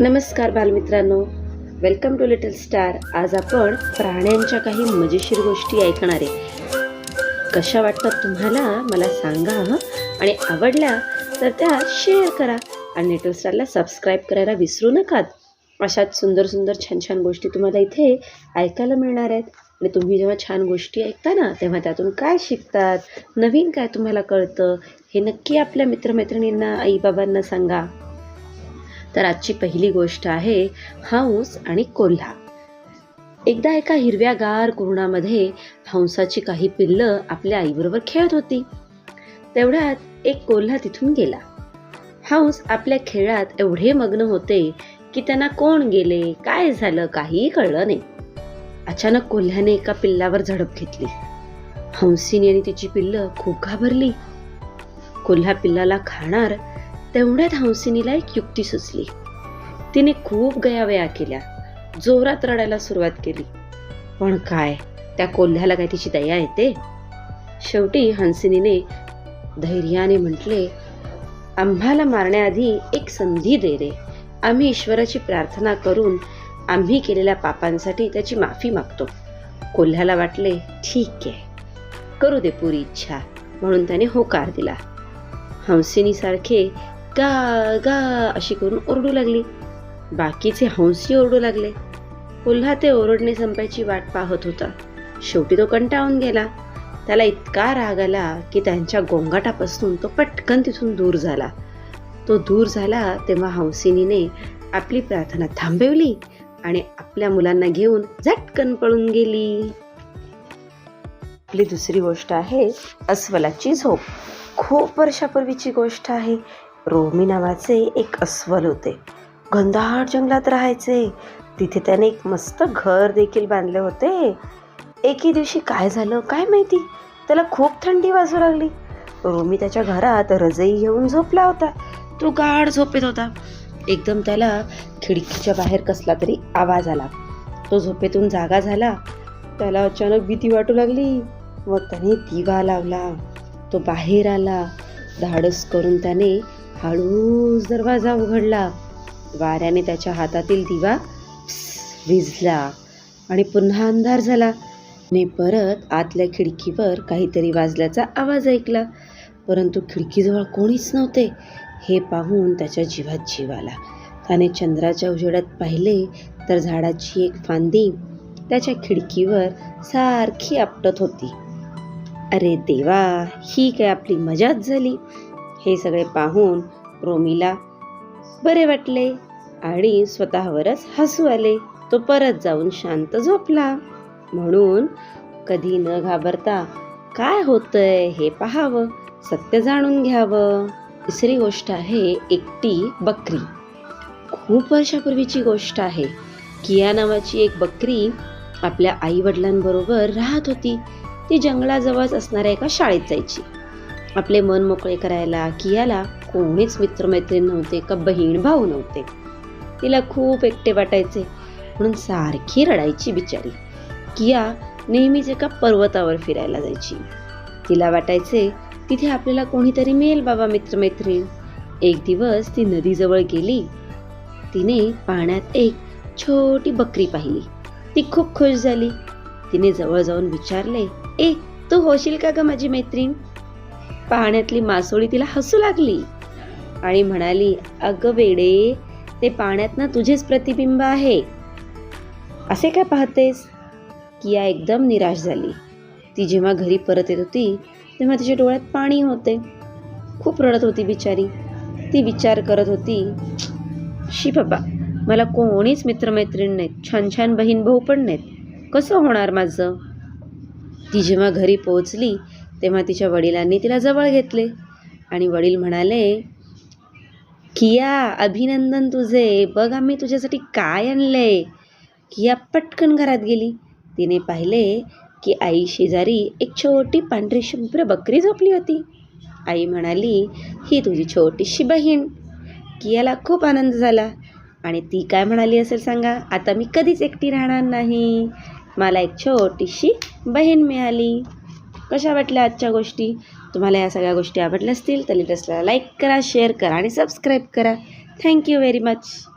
नमस्कार बालमित्रांनो. Welcome to little star आज आपण प्राण्यांच्या काही मजेशीर गोष्टी ऐकणार आहे. कशा वाटतात तुम्हाला? मला सांगा आणि आवडल्या तर त्या शेअर करा. आणि लिटल स्टारला सबस्क्राईब करायला विसरू नकात. अशाच सुंदर सुंदर छान छान गोष्टी तुम्हाला इथे ऐकायला मिळणार आहेत. आणि तुम्ही जेव्हा छान गोष्टी ऐकता ना तेव्हा त्यातून काय शिकतात? नवीन काय तुम्हाला कळतं? हे नक्की आपल्या मित्रमैत्रिणींना आईबाबांना सांगा. तर आजची पहिली गोष्ट आहे हंस आणि कोल्हा. एकदा एका हिरव्यागार कुरणामध्ये हंसाची काही पिल्लं आपल्या आईबरोबर खेळत होती. तेवढ्यात एक कोल्हा तिथून गेला. हंस आपल्या खेळात एवढे मग्न होते की त्यांना कोण गेले काय झालं काहीही कळलं नाही. अचानक कोल्ह्याने एका पिल्लावर झडप घेतली. हंसीने आणि तिची पिल्लं खूप घाबरली. कोल्हा पिल्लाला खाणार तेवढ्यात हंसिनीला एक युक्ती सुचली. तिने खूप गयावया केल्या. जोरात रडायला सुरुवात केली. पण काय त्या कोल्ह्याला काय तिची दया येते? शेवटी हंसिनीने धैर्याने म्हटले आम्हाला मारण्याआधी एक संधी दे रे. आम्ही ईश्वराची प्रार्थना करून आम्ही केलेल्या पापांसाठी त्याची माफी मागतो. कोल्ह्याला वाटले ठीक आहे. करू दे पुरी इच्छा. म्हणून त्याने होकार दिला. हंसिनीसारखे गा गा अशी करून ओरडू लागली. बाकीचे हंसी ओरडू लागले. पुन्हा ते ओरडणे संपायची वाट पाहत होता. शेवटी तो कंटाळून गेला. त्याला इतका राग आला की त्यांच्या गोंगाटापासून तो पटकन तिथून दूर झाला. तो दूर झाला तेव्हा हंसिनीने आपली प्रार्थना थांबवली आणि आपल्या मुलांना घेऊन झटकन पळून गेली. आपली दुसरी गोष्ट आहे अस्वलाची झोप. खूप वर्षापूर्वीची गोष्ट आहे. रोमी नावाचे एक अस्वल होते. घनदाट जंगलात राहायचे. तिथे त्याने एक मस्त घर देखील बांधले होते. एके दिवशी काय झालं काय माहिती? त्याला खूप थंडी वाजू लागली. रोमी त्याच्या घरात रजई घेऊन झोपला होता. तो गाढ झोपेत होता. एकदम त्याला खिडकीच्या बाहेर कसला तरी आवाज आला. तो झोपेतून जागा झाला. त्याला अचानक भीती वाटू लागली मग त्याने दिवा लावला. तो बाहेर आला. धाडस करून त्याने हळूच दरवाजा उघडला. वाऱ्याने त्याच्या हातातील दिवा विझला आणि पुन्हा अंधार झाला. ने परत आतल्या खिडकीवर काहीतरी वाजल्याचा आवाज ऐकला. परंतु खिडकीजवळ कोणीच नव्हते. हे पाहून त्याच्या जीवात जीव आला. त्याने चंद्राच्या उजेडात पाहिले तर झाडाची एक फांदी त्याच्या खिडकीवर सारखी आपटत होती. अरे देवा ही काय आपली मजाच झाली? हे सगळे पाहून रोमीला बरे वाटले आणि स्वतःवरच हसू आले. तो परत जाऊन शांत झोपला. म्हणून कधी न घाबरता काय होतंय हे पाहावं सत्य जाणून घ्यावं. तिसरी गोष्ट आहे एकटी बकरी. खूप वर्षापूर्वीची गोष्ट आहे. किया नावाची एक बकरी आपल्या आई वडिलांबरोबर राहत होती. ती जंगलाजवळच असणाऱ्या एका शाळेत जायची. आपले मन मोकळे करायला कियाला कोणीच मित्रमैत्रीण नव्हते का बहीण भाऊ नव्हते. तिला खूप एकटे वाटायचे. म्हणून सारखी रडायची बिचारी. किया नेहमीच एका पर्वतावर फिरायला जायची. तिला वाटायचे तिथे आपल्याला कोणीतरी मिळेल बाबा मित्रमैत्रीण. एक दिवस ती नदीजवळ गेली. तिने पाण्यात एक छोटी बकरी पाहिली. ती खूप खुश झाली. तिने जवळ जाऊन विचारले ए तू होशील का ग माझी मैत्रीण? पाण्यातली मासोळी तिला हसू लागली. आणि म्हणाली अगं वेडे ते पाण्यात ना तुझेच प्रतिबिंब आहे. असे काय पाहतेस? किया एकदम निराश झाली. ती जेव्हा घरी परत येत होती तेव्हा तिच्या डोळ्यात पाणी होते. खूप रडत होती बिचारी. ती विचार करत होती शी बाबा मला कोणीच मित्रमैत्रीण नाहीत. छान छान बहीण भाऊ पण नाहीत. कसं होणार माझं? ती जेव्हा घरी पोहोचली तेव्हा तिच्या वडिलांनी तिला जवळ घेतले. आणि वडील म्हणाले किया अभिनंदन तुझे. बघ आम्ही तुझ्यासाठी काय आणले. किया पटकन घरात गेली. तिने पाहिले की आई शेजारी एक छोटी पांढरी शुभ्र बकरी झोपली होती. आई म्हणाली ही तुझी छोटीशी बहीण. कियाला खूप आनंद झाला. आणि ती काय म्हणाली असेल सांगा आता मी कधीच एकटी राहणार नाही. मला एक छोटीशी बहीण मिळाली. कशा वाटल्या आजच्या गोष्टी? तुम्हाला या सगळ्या गोष्टी आवडल्या असतील तर लिटस्टला लाईक करा शेअर करा आणि सबस्क्राईब करा. Thank you very much